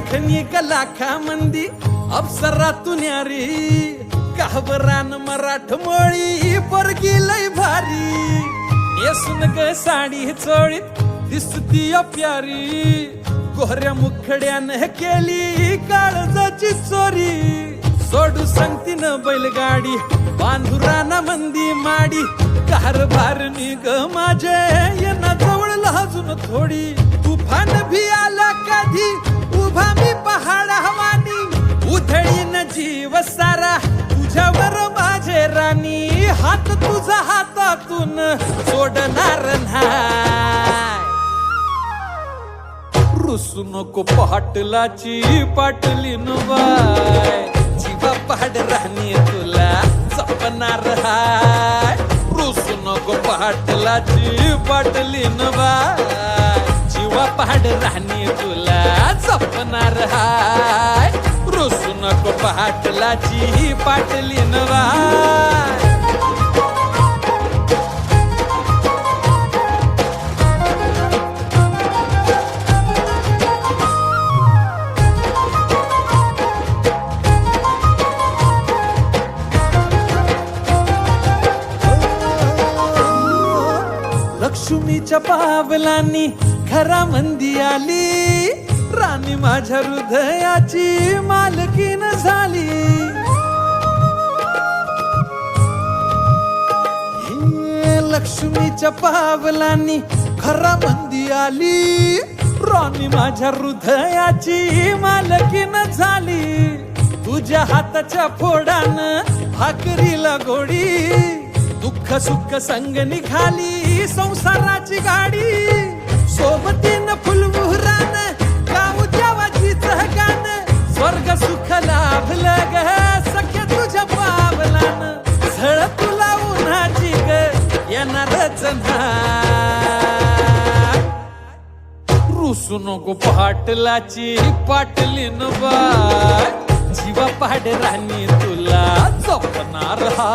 लाखा मंदी अप्सरा तुन्यारी काबरान मराठमोळी परगी लय भारी. नेसून ग साडी चोळीत दिसती प्यारी गोऱ्या मुखड्यानं केली काळजाची चोरी. सोडू सांगती न बैलगाडी बांधुराना मंदी माडी. कारभार निग माझे यांना जवळ लाजून थोडी. माझे हात तुझा हातातून सोडणार नाही. रुसू नको पाटलाची पाटली बाय जीवा पहाड राणी तुला जपणार हाय. रुसू नको पाटलाची पाटली बाय जीवा पहाड राणी तुला जपणार हाय. रुसू ही पाटलाची पाटली नवा लक्ष्मीच्या पावलांनी खरा मंदी आली. आणि माझ्या हृदयाची मालकीन झाली. लक्ष्मीच्या पावलांनी खरा मंदी आली. राणी माझ्या हृदयाची मालकीन झाली. तुझ्या हाताच्या फोडानं भाकरीला गोडी. दुःख सुख संग निघाली संसाराची करणार नाही रुसू नको पाटलाची पाटली बाय जीवा पाड राणी तुला जपणार हा।